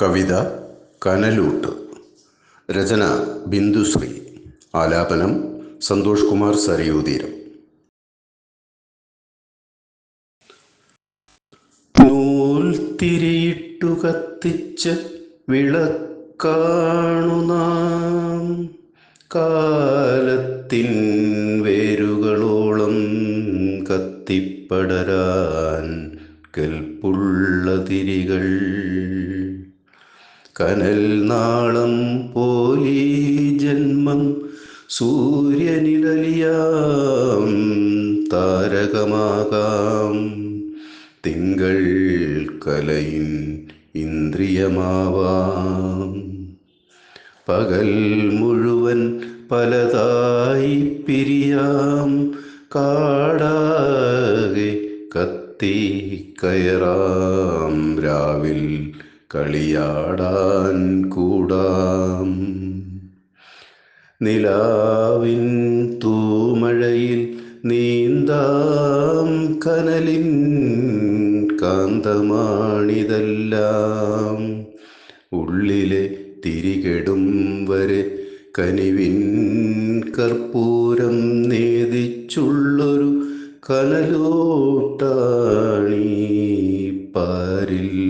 കവിത കനലൂട്ട്. രചന ബിന്ദുശ്രീ ആലാപനം സന്തോഷ് കുമാർ സരയൂതീരം നൂൽ തിരിയിട്ടു കത്തിച്ച് വിളക്കാണു നാം. കാലത്തിൻ വേരുകളോളം കത്തിപ്പടരാൻ കൽപ്പുള്ള തിരികൾ. കനൽ നാളം പോലീ ജന്മം സൂര്യനിലലിയാം താരകമാകാം. തിങ്കൾ കലയിൻ ഇന്ദ്രിയമാവാം. പകൽ മുഴുവൻ പലതായി പിരിയാം. കാടാകെ കത്തി കയറാം. രാവിൽ കളിയാടാൻ കൂടാം. നിലാവിൻ തൂമഴയിൽ നീന്താം. കനലിൻ കാന്തമാണിതെല്ലാം. ഉള്ളിലെ തിരികെടും വരെ കനിവിൻ കർപ്പൂരം നേതിച്ചുള്ളൊരു കനലോട്ടാണീ പാരിൽ.